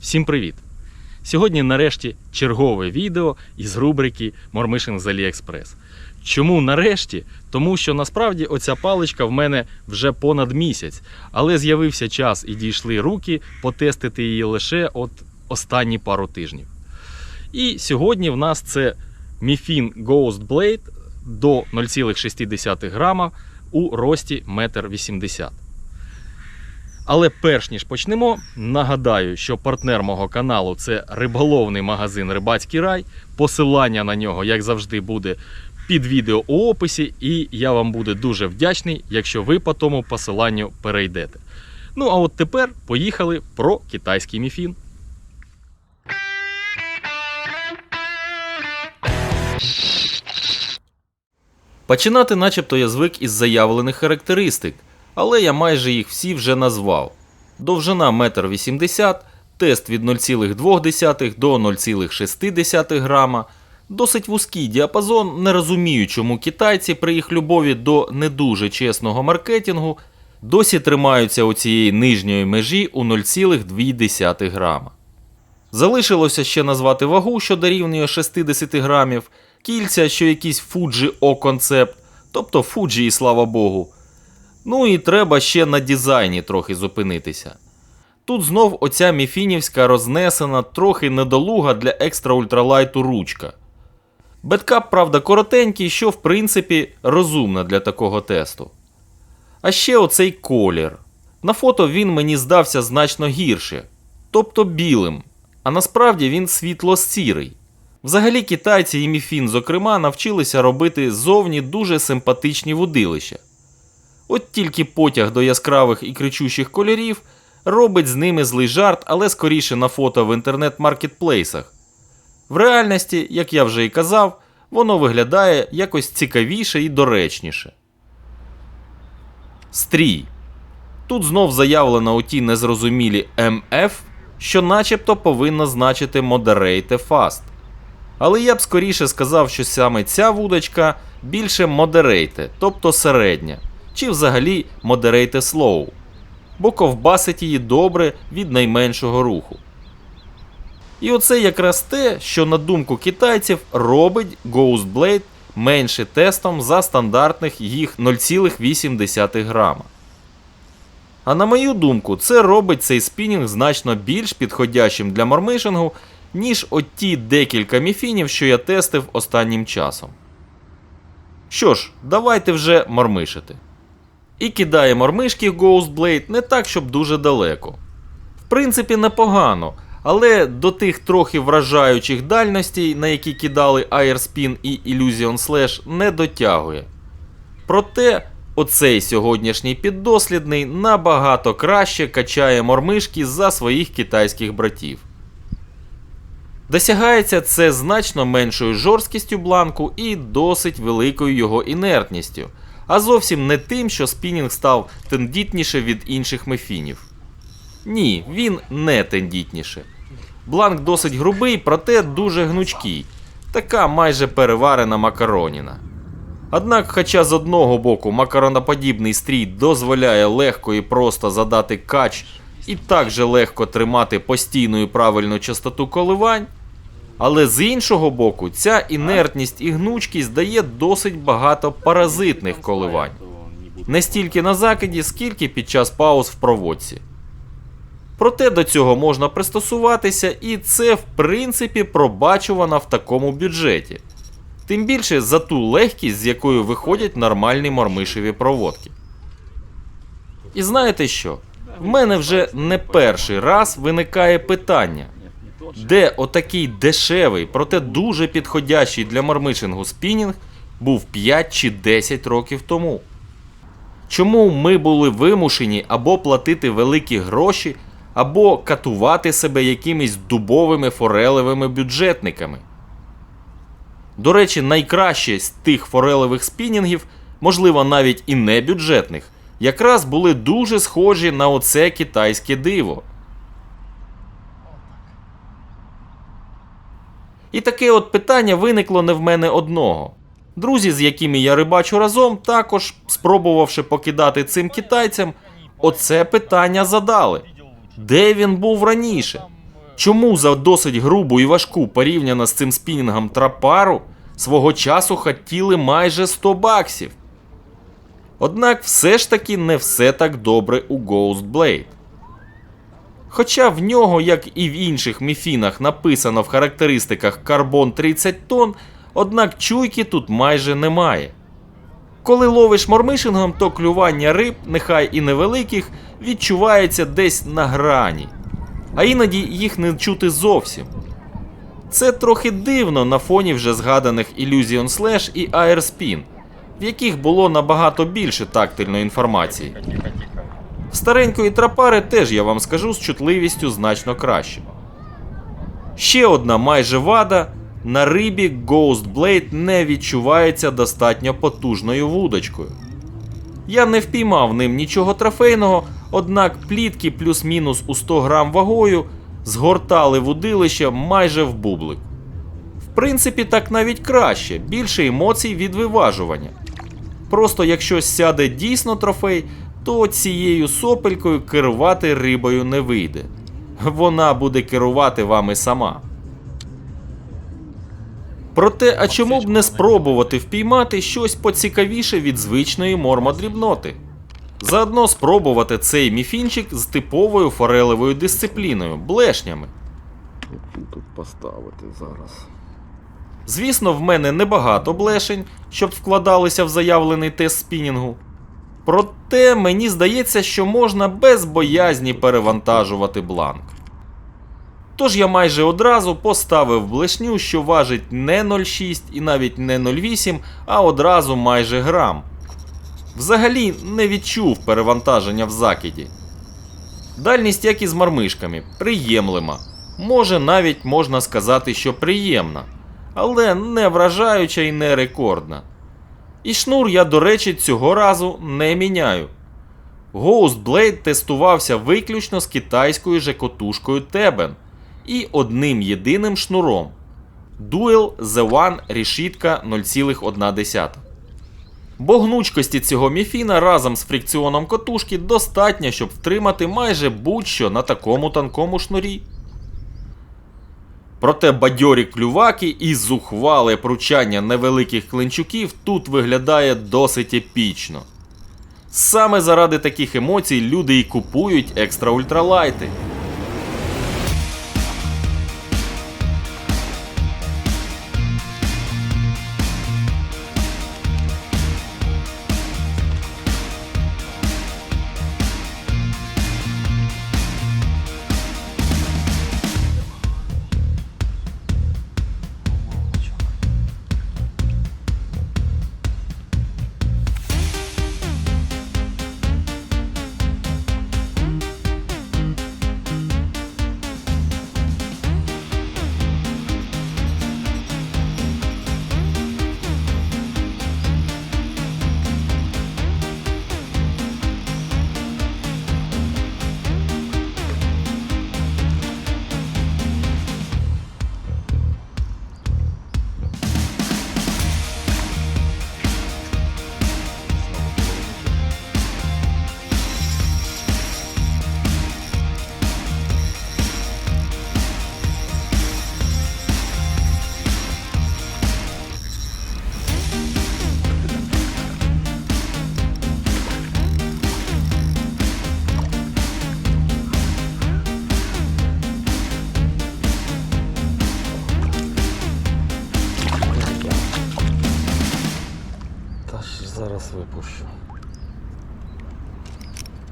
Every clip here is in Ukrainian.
Всім привіт! Сьогодні нарешті чергове відео із рубрики Мормишин з Аліекспрес. Чому нарешті? Тому що насправді оця паличка в мене вже понад місяць, але з'явився час і дійшли руки потестити її лише от останні пару тижнів. І сьогодні в нас це Mifin Ghost Blade до 0,6 грама у рості 1,80 м. Але перш ніж почнемо, нагадаю, що партнер мого каналу це риболовний магазин Рибацький рай. Посилання на нього, як завжди, буде під відео у описі, і я вам буду дуже вдячний, якщо ви по тому посиланню перейдете. Ну а от тепер поїхали про китайський міфін. Починати, начебто, я звик із заявлених характеристик, але я майже їх всі вже назвав. Довжина 1,80 м, тест від 0,2 до 0,6 грама. Досить вузький діапазон, не розумію, чому китайці при їх любові до не дуже чесного маркетингу досі тримаються у цієї нижньої межі у 0,2 грама. Залишилося ще назвати вагу, що дорівнює 60 грамів, кільця, що якийсь Fuji O концепт, тобто Fuji і слава Богу. Ну і треба ще на дизайні трохи зупинитися. Тут знов оця міфінівська рознесена, трохи недолуга для екстра ультралайту ручка. Беткап, правда, коротенький, що в принципі розумно для такого тесту. А ще оцей колір. На фото він мені здався значно гірше, тобто білим, а насправді він світло-сірий. Взагалі китайці і міфін, зокрема, навчилися робити зовні дуже симпатичні вудилища. От тільки потяг до яскравих і кричущих кольорів робить з ними злий жарт, але скоріше на фото в інтернет-маркетплейсах. В реальності, як я вже і казав, воно виглядає якось цікавіше і доречніше. Стрій. Тут знов заявлено у ті незрозумілі MF, що начебто повинно значити Moderate Fast. Але я б скоріше сказав, що саме ця вудочка більше Moderate, тобто середня, чи взагалі Moderate Slow, бо ковбасить її добре від найменшого руху. І оце якраз те, що на думку китайців робить Ghost Blade менше тестом за стандартних їх 0,8 грама. А на мою думку, це робить цей спінінг значно більш підходящим для мормишингу, ніж от ті декілька міфінів, що я тестив останнім часом. Що ж, давайте вже мормишити. І кидає мормишки Ghost Blade не так, щоб дуже далеко. В принципі, непогано, але до тих трохи вражаючих дальностей, на які кидали Airspin і Illusion Slash, не дотягує. Проте, оцей сьогоднішній піддослідний набагато краще качає мормишки за своїх китайських братів. Досягається це значно меншою жорсткістю бланку і досить великою його інертністю, а зовсім не тим, що спінінг став тендітніше від інших мефінів. Ні, він не тендітніше. Бланк досить грубий, проте дуже гнучкий, така майже переварена макароніна. Однак, хоча з одного боку макароноподібний стрій дозволяє легко і просто задати кач і так же легко тримати постійну і правильну частоту коливань, але з іншого боку, ця інертність і гнучкість дає досить багато паразитних коливань. Не стільки на закиді, скільки під час пауз в проводці. Проте до цього можна пристосуватися, і це в принципі пробачувано в такому бюджеті. Тим більше за ту легкість, з якою виходять нормальні мормишеві проводки. І знаєте що? В мене вже не перший раз виникає питання, де отакий дешевий, проте дуже підходящий для мормишингу спінінг був 5 чи 10 років тому. Чому ми були вимушені або платити великі гроші, або катувати себе якимись дубовими форелевими бюджетниками? До речі, найкраще з тих форелевих спінінгів, можливо, навіть і не бюджетних, якраз були дуже схожі на оце китайське диво. І таке от питання виникло не в мене одного. Друзі, з якими я рибачу разом, також, спробувавши покидати цим китайцям, оце питання задали. Де він був раніше? Чому за досить грубу і важку порівняно з цим спінінгом трапару свого часу хотіли майже 100 баксів? Однак все ж таки не все так добре у Ghost Blade. Хоча в нього, як і в інших міфінах, написано в характеристиках карбон 30 тонн, однак чуйки тут майже немає. Коли ловиш мормишингом, то клювання риб, нехай і невеликих, відчувається десь на грані, а іноді їх не чути зовсім. Це трохи дивно на фоні вже згаданих Illusion Slash і Airspin, в яких було набагато більше тактильної інформації. Старенької трапари теж я вам скажу з чутливістю значно краще. Ще одна майже вада. На рибі Ghost Blade не відчувається достатньо потужною вудочкою. Я не впіймав ним нічого трофейного, однак плітки плюс-мінус у 100 грам вагою згортали вудилище майже в бублик. В принципі, так навіть краще, більше емоцій від виважування. Просто якщо сяде дійсно трофей, то цією сопелькою керувати рибою не вийде. Вона буде керувати вами сама. Проте, а чому б не спробувати впіймати щось поцікавіше від звичної мормодрібноти? Заодно спробувати цей міфінчик з типовою форелевою дисципліною блешнями. Які тут поставити зараз? Звісно, в мене небагато блешень, щоб вкладалися в заявлений тест спінінгу. Проте мені здається, що можна без боязні перевантажувати бланк. Тож я майже одразу поставив блешню, що важить не 0,6 і навіть не 0,8, а одразу майже грам. Взагалі не відчув перевантаження в закиді. Дальність, як і з мармишками, приємлива. Може, навіть можна сказати, що приємна, але не вражаюча і не рекордна. І шнур я, до речі, цього разу не міняю. Ghost Blade тестувався виключно з китайською же котушкою Тебен і одним єдиним шнуром. Duel The One решітка 0,1. Бо гнучкості цього міфіна разом з фрикціоном котушки достатньо, щоб втримати майже будь-що на такому тонкому шнурі. Проте бадьорі клюваки і зухвале пручання невеликих клинчуків тут виглядає досить епічно. Саме заради таких емоцій люди і купують екстра ультралайти.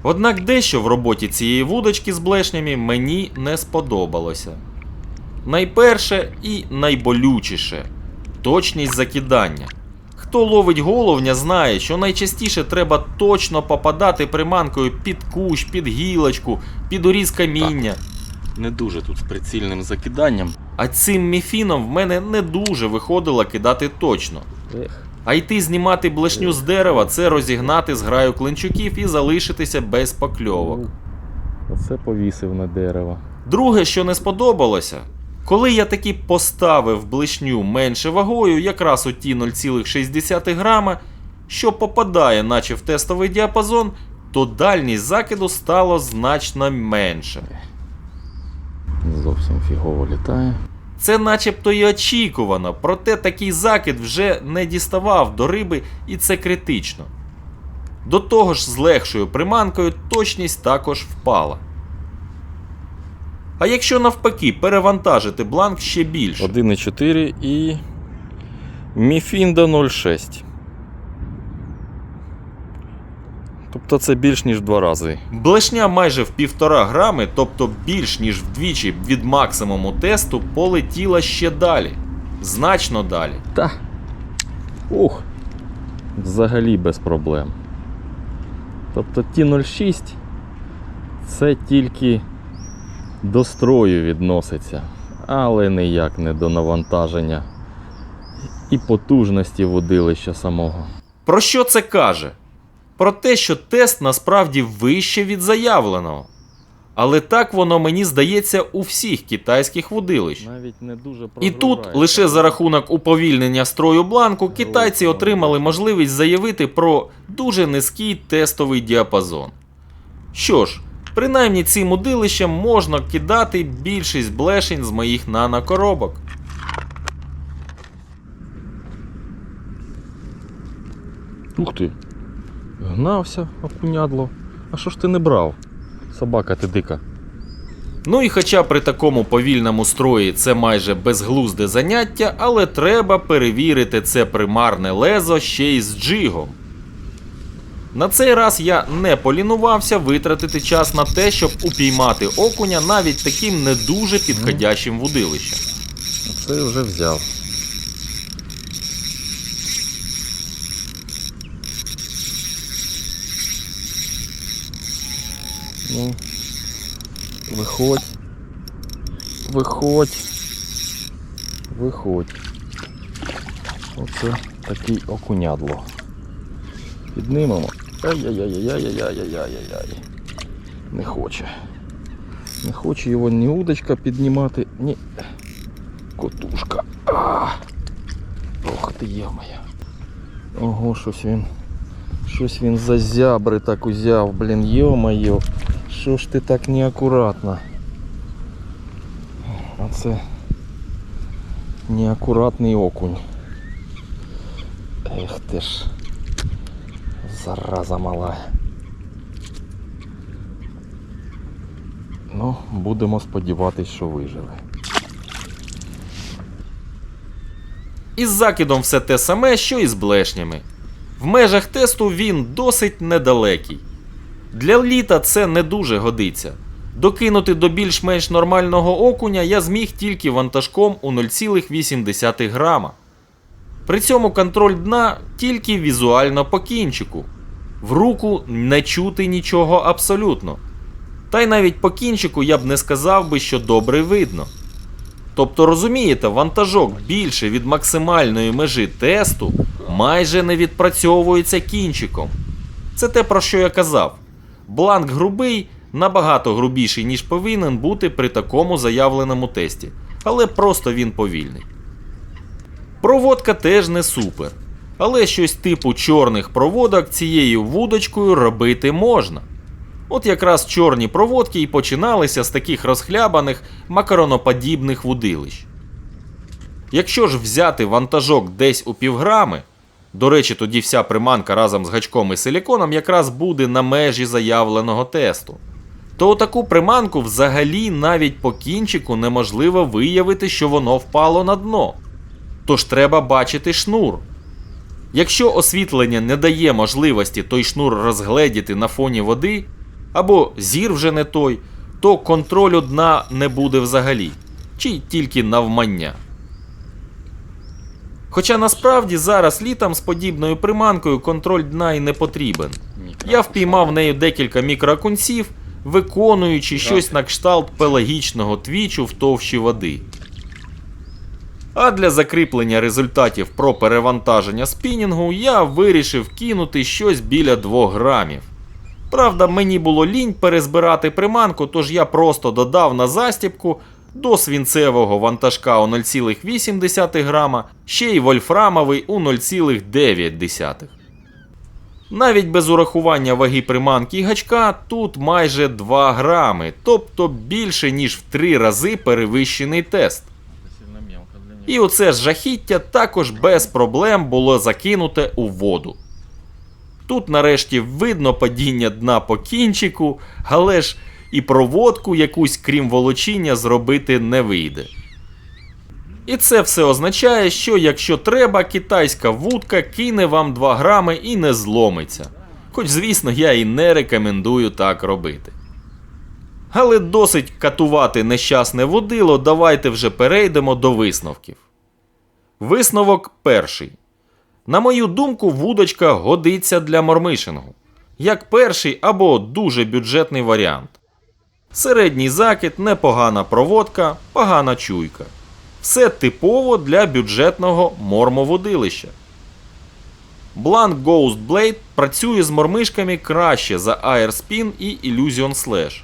Однак дещо в роботі цієї вудочки з блешнями мені не сподобалося. Найперше і найболючіше точність закидання. Хто ловить головня, знає, що найчастіше треба точно попадати приманкою під кущ, під гілочку, під уріз каміння. Не дуже тут з прицільним закиданням. А цим міфіном в мене не дуже виходило кидати точно. Ех. А йти знімати блешню з дерева це розігнати зграю клинчуків і залишитися без покльовок. Оце повісив на дерево. Друге, що не сподобалося, коли я таки поставив блишню менше вагою, якраз у ті 0,6 грама, що попадає, наче в тестовий діапазон, то дальність закиду стало значно менше. Зовсім фігово літає. Це начебто і очікувано, проте такий закид вже не діставав до риби, і це критично. До того ж, з легшою приманкою точність також впала. А якщо навпаки перевантажити бланк ще більше, 1,4 і Міфінда 0,6. Тобто це більш ніж в два рази. блешня майже в півтора грами, тобто більш ніж вдвічі від максимуму тесту, полетіла ще далі. Значно далі. Та. Ух. Взагалі без проблем. Тобто ті 0,6 це тільки до строю відноситься, але ніяк не до навантаження і потужності водилища самого. Про що це каже? Про те, що тест насправді вище від заявленого. Але так воно мені здається у всіх китайських водилищ. Навіть не дуже І тут лише за рахунок уповільнення строю бланку китайці отримали можливість заявити про дуже низький тестовий діапазон. Що ж, принаймні цим удилищем можна кидати більшість блешень з моїх нанокоробок. Ух ти. Гнався, окунядло. А що ж ти не брав? Собака ти дика. Ну і хоча при такому повільному строї це майже безглузде заняття, але треба перевірити це примарне лезо ще й з джигом. На цей раз я не полінувався витратити час на те, щоб упіймати окуня навіть таким не дуже підходящим вудилищем. Це вже взяв. Ну, виходь. Виходь. Виходь. Оце такий окунядло. Піднимемо. Ай-яй-яй-яй-яй-яй-яй-яй-яй. Не хоче. Не хоче його ні удочка піднімати, ні котушка. А! Ох ти моя. Ого, щось він. Щось він за зябри так узяв, блін, йо-моє. Що ж ти так неакуратно? Оце неакуратний окунь. Ех ти ж. Зараза мала. Ну, будемо сподіватись, що виживе. Із закидом все те саме, що і з блешнями. В межах тесту він досить недалекий. Для літа це не дуже годиться. Докинути до більш-менш нормального окуня я зміг тільки вантажком у 0,8 грама. При цьому контроль дна тільки візуально по кінчику. В руку не чути нічого абсолютно. Та й навіть по кінчику я б не сказав би, що добре видно. Тобто, розумієте, вантажок більше від максимальної межі тесту майже не відпрацьовується кінчиком. Це те, про що я казав. Бланк грубий набагато грубіший, ніж повинен бути при такому заявленому тесті, але просто він повільний. Проводка теж не супер, але щось типу чорних проводок цією вудочкою робити можна. От якраз чорні проводки і починалися з таких розхлябаних макароноподібних вудилищ. Якщо ж взяти вантажок десь у півграми, до речі, тоді вся приманка разом з гачком і силіконом якраз буде на межі заявленого тесту, то таку приманку взагалі навіть по кінчику неможливо виявити, що воно впало на дно. Тож треба бачити шнур. Якщо освітлення не дає можливості той шнур розгледіти на фоні води, або зір вже не той, то контролю дна не буде взагалі, чи тільки навмання. Хоча насправді зараз літом з подібною приманкою контроль дна і не потрібен. Я впіймав нею декілька мікроокунців, виконуючи щось на кшталт пелагічного твічу в товщі води. А для закріплення результатів про перевантаження спінінгу я вирішив кинути щось біля 2 грамів. Правда, мені було лінь перезбирати приманку, тож я просто додав на застібку до свінцевого вантажка у 0,8 грама, ще й вольфрамовий у 0,9. Навіть без урахування ваги приманки і гачка тут майже 2 грами, тобто більше ніж в 3 рази перевищений тест. І оце жахіття також без проблем було закинуте у воду. Тут нарешті видно падіння дна по кінчику, але ж і проводку якусь крім волочіння зробити не вийде. І це все означає, що якщо треба, китайська вудка кине вам 2 грами і не зломиться. Хоч, звісно, я і не рекомендую так робити. Але досить катувати нещасне водило, давайте вже перейдемо до висновків. Висновок перший. На мою думку, вудочка годиться для мормишингу. Як перший або дуже бюджетний варіант. Середній закид, непогана проводка, погана чуйка. Все типово для бюджетного мормоводилища. Blank Ghost Blade працює з мормишками краще за Airspin і Illusion Slash.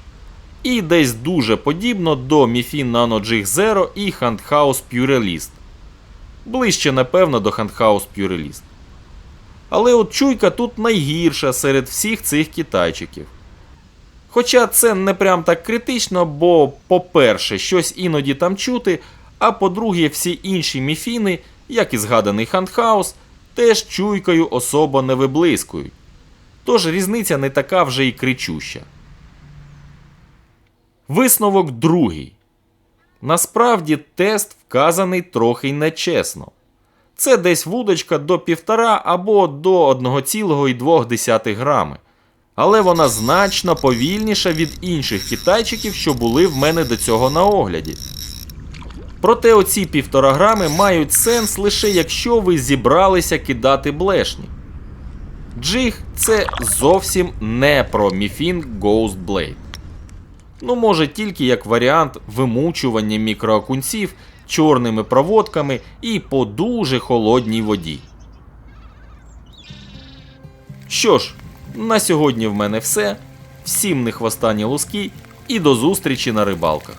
І десь дуже подібно до Mifin Nano Jig Zero і Handhouse Purelist. Ближче, напевно, до Handhouse Purelist. Але от чуйка тут найгірша серед всіх цих китайчиків. Хоча це не прям так критично, бо, по-перше, щось іноді там чути, а по-друге, всі інші міфіни, як і згаданий Хандхаус, теж чуйкою особо не виблискують. Тож різниця не така вже й кричуща. Висновок другий. Насправді тест вказаний трохи нечесно. Це десь вудочка до 1,5 або до 1,2 грами. Але вона значно повільніша від інших китайчиків, що були в мене до цього на огляді. Проте оці 1,5 грами мають сенс лише якщо ви зібралися кидати блешні. Джиг це зовсім не про Mifin Ghost Blade. Ну, може, тільки як варіант вимучування мікроокунців чорними проводками і по дуже холодній воді. Що ж, на сьогодні в мене все. Всім не хвостані луски і до зустрічі на рибалках.